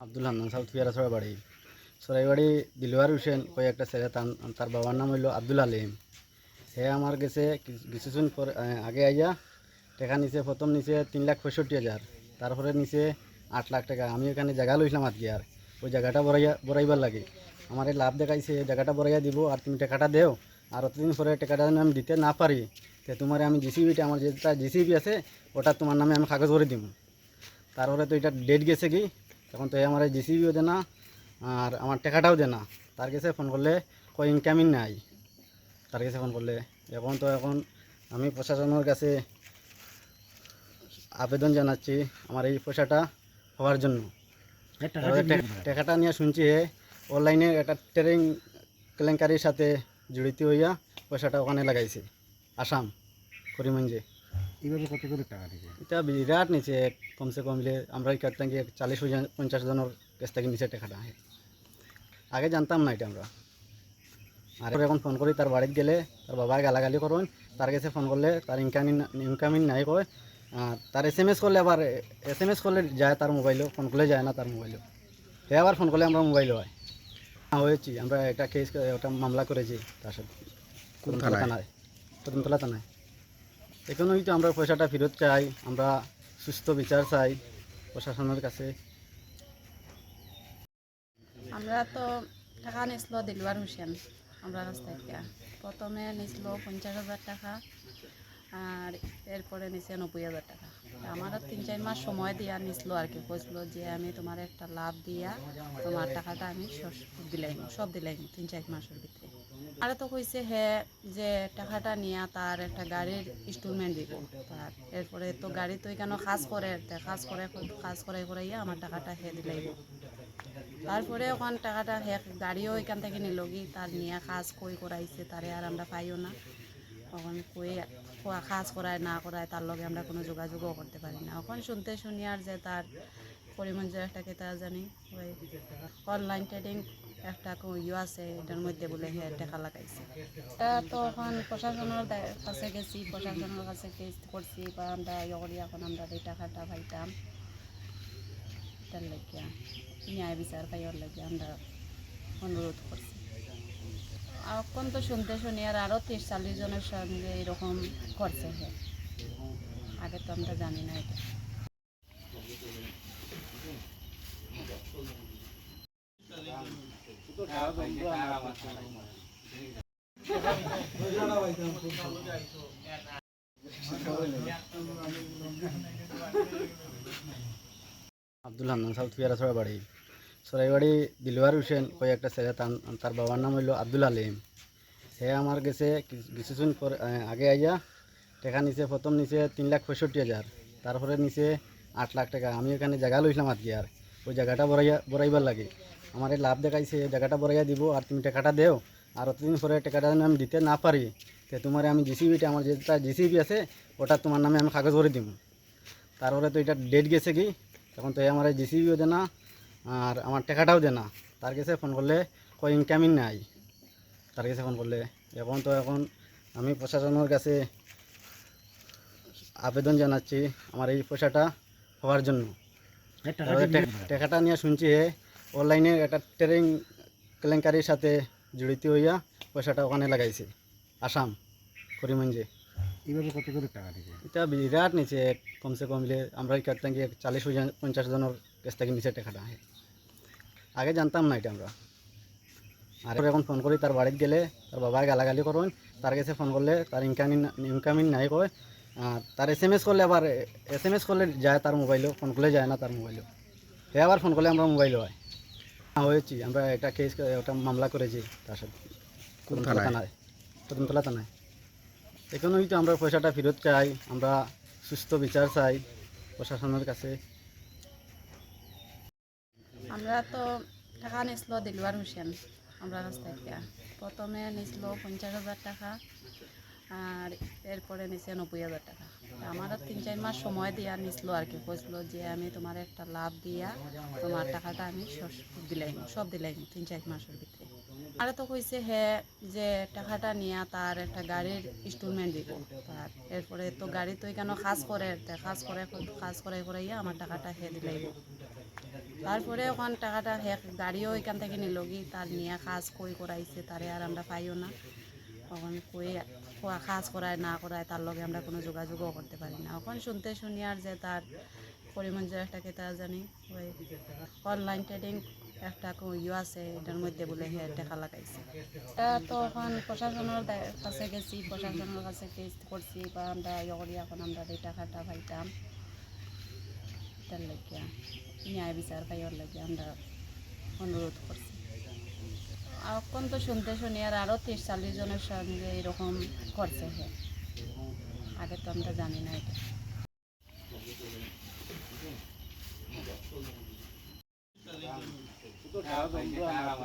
Abdul Hannan south পিয়ারাছড়া বাড়ি। সরাইবাড়ি দিলওয়ার হোসেন কই একটা ছেলে তার বাবার নাম হইল আব্দুল আলিম হে আমার গেছে কিছুদিন পর আগে আইয়া টাকা নিছে, প্রথম নিছে তিন লাখ পঁয়ষট্টি হাজার। তারপরে নিছে আট লাখ টাকা। আমি এখানে জায়গা লইছিলাম আর কি আর। ওই জায়গাটা বড়াইয়া বড়াইবার লাগে। আমার এই লাভ দেখাইছে এই জায়গাটা বড়াইয়া দিব আর তুমি টাকাটা দেও। আর অতদিন পরে টাকাটা যেন আমি দিতে না পারি তো তোমার আমি জিসিবিটা আমার যেটা জিসিবি আছে ওটা তোমার নামে আমি কাগজ করে দিব। তারপরে তো এটা ডেট গেছে কি তখন তো আমার জিসিবিও দে না আর আমার টাকাটাও দে না। তার কাছে ফোন করলে কই ইনকামিং নাই। তার কাছে ফোন করলে এখন তো এখন আমি প্রশাসনের কাছে আবেদন জানাচ্ছি আমার এই পয়সাটা হওয়ার জন্য। টাকাটা নিয়ে শুনছি অনলাইনে একটা ট্রেনিং কেলেঙ্কারির সাথে জড়িত হইয়া পয়সাটা ওখানে লাগাইছে। আসাম করিমগঞ্জে। এইভাবে কত করে টাকা দিবে এটা বিরাট নিচে কমসে কম হলে আমরা থেকে চালিশ হাজার পঞ্চাশ জনের কাছ থেকে নিচে টাকাটা আগে জানতাম না এটা আমরা। আর এখন ফোন করি তার বাড়িতে গেলে তার বাবা গালাগালি করুন তার কাছে ফোন করলে তার ইনকামিং ইনকামিং নাই কয়। তার এস এম এস করলে আবার এস এম এস করলে যায় তার মোবাইলেও ফোন করলে যায় না তার মোবাইলেও সে আবার ফোন করলে আমরা মোবাইলে হয় হ্যাঁ, হয়েছি। আমরা একটা কেস ওটা মামলা করেছি তার সাথে। কোন থানায়? কদমতলা থানায়। এখানেই তো আমরা পয়সাটা ফেরত চাই আমরা সুস্থ বিচার চাই প্রশাসনের কাছে। আমরা তো টাকা নিয়েছিল দিলওয়ার হোসেন আমরা কাছ থেকে প্রথমে নিয়েছিল পঞ্চাশ হাজার টাকা আর এরপরে নিছে নব্বই হাজার টাকা। আমারও তিন, চার মাস সময় দিয়া নিছিল আর কি, কইছিল যে আমি তোমার একটা লাভ দিয়া তোমার টাকাটা আমি দিলাইম সব দিলাইম তিন, চার মাসের ভিতরে। আর তো কইছে, হে, যে টাকাটা নিয়ে তার একটা গাড়ির ইনস্টলমেন্ট দিব। তার এরপরে তো গাড়ি তো এখানে কাজ করে কাজ করে কাজ করে করাইয়া আমার টাকাটা হে দিলাইব তারপরে ওখান টাকাটা হে গাড়িও এখান থেকে নিলগি তার নিয়ে কাজ কই করাইছে, তারে আর আমরা পাইও না। ওখান কই কাজ করায়, না করায়, তার লগে আমরা কোনো যোগাযোগও করতে পারি না। এখন শুনতে শুনি আর যে তার করিমগঞ্জের একটা কেতা জানি, ওই অনলাইন ট্রেডিং একটা ইয়ে আছে, এটার মধ্যে বলে হে টাকা লাগাইছে। তা তো এখন প্রশাসনের কাছে গেছি, প্রশাসনের কাছে কেস করছি, বা আমরা ইয়ে করি, এখন আমরা এই টাকাটা পাইতাম, এটার লাগিয়া, ন্যায় বিচার পাইয়ার লাগে আমরা অনুরোধ করছি। এখন তো শুনতে শুনি আর আরও তিরিশ চল্লিশ জনের সঙ্গে এরকম করছে আগে তো আমরা জানি না এটা। আব্দুল হান্নান, সাউথ পিয়ারাছড়া বাড়ি সরাইবাড়ি দিলওয়ার হোসেন কই একটা ছেলে তার বাবার নাম হইল আব্দুল আলিম হে আমার গেছে কিছুদিন পর আগে আইয়া টাকা নিছে, প্রথম নিছে তিন লাখ পঁয়ষট্টি হাজার। তারপরে নিছে আট লাখ টাকা। আমি এখানে জায়গা লইছিলাম আর কি আর। ওই জায়গাটা বড়াইয়া বড়াইবার লাগে। আমার লাভ দেখাইছে জায়গাটা বড়াইয়া দিব, আর তুমি টাকাটা দেও। আর অতদিন পরে টাকাটা আমি দিতে না পারি, তো তোমার আমি জিসিবিটা আমার যেটা জিসিবি আছে, ওটা তোমার নামে আমি কাগজ করে দিব তারপরে তো এটা ডেট গেছে কি? তখন তো আমার জিসিবিও দে না আর আমার টাকাটাও দে না। তার কাছে ফোন করলে কই ইনকামিং নাই। তার কাছে ফোন করলে। এখন তো এখন আমি প্রশাসনের কাছে আবেদন জানাচ্ছি আমার এই পয়সাটা হওয়ার জন্য। টাকাটা নিয়ে শুনছি অনলাইনে একটা ট্রেনিং কেলেঙ্কারির সাথে জড়িত হইয়া পয়সাটা ওখানে লাগাইছে। আসাম করিমগঞ্জে। এইভাবে কত করে টাকা দিবে এটা বিরাট নিচে। কমসে কম আমরা থেকে চালিশ হাজার পঞ্চাশ জনের কাছ থেকে নিচে টাকাটা। আগে জানতাম না এটা আমরা। আর এখন ফোন করি তার বাড়িতে গেলে তার বাবা গালাগালি করুন তার কাছে ফোন করলে তার ইনকামিং ইনকামিং নাই কয় আর তার এস এম এস করলে আবার এস এম এস করলে যায় তার মোবাইলেও ফোন করলে যায় না তার মোবাইলেও সে আবার ফোন করলে আমরা মোবাইলে হয়। হ্যাঁ, হয়েছি আমরা একটা কেস একটা মামলা করেছি তার সাথে? থানায়। কদমতলা থানায়। এখানেই তো আমরা পয়সাটা ফেরত চাই আমরা সুস্থ বিচার চাই প্রশাসনের কাছে। আমরা তো টাকা নিয়েছিল দিলওয়ার হোসেন আমরা কাছ থেকে প্রথমে নিয়েছিল পঞ্চাশ হাজার টাকা, আর এরপরে নিছে নব্বই হাজার টাকা। আমার তিন চার মাস সময় দিয়া নিছিল আর কি, কইছিল যে আমি তোমার একটা লাভ দিয়া তোমার টাকাটা আমি দিলাইম, সব দিলাইম তিন চার মাসের ভিতরে। আর তো কইছে হে যে টাকাটা নিয়া তার একটা গাড়ির ইনস্টলমেন্ট দিব। তার এরপরে তো গাড়ি তো এখানে কাজ করে কাজ করে কাজ করে করাইয়া আমার টাকাটা হে দিলাইব। তারপরে ওখান টাকাটা হে গাড়িও এখান থেকে নিলগি তার নিয়ে কাজ কই করাইছে তারে আর আমরা পাইও না। তখন কই কাজ করায় না করায় তার লগে আমরা কোনো যোগাযোগও করতে পারি না। এখন শুনতে শুনি আর যে তার করিমঞ্জের একটা কেতা জানি, ওই অনলাইন ট্রেডিং একটা ইয়ে আছে, এটার মধ্যে বলে হে টাকা লাগাইছে। তো এখন প্রশাসনের কাছে গেছি, প্রশাসনের কাছে কেস করছি, বা আমরা ইয়ে করি, এখন আমরা এই টাকাটা পাইতাম। এটার লাগিয়া ন্যায় বিচার পাইবার লাগিয়া আমরা অনুরোধ করছি। এখন তো শুনতে শুনি আর আরও তিরিশ চল্লিশ জনের সঙ্গে এরকম করছে হে। আগে তো আমরা জানি না এটা।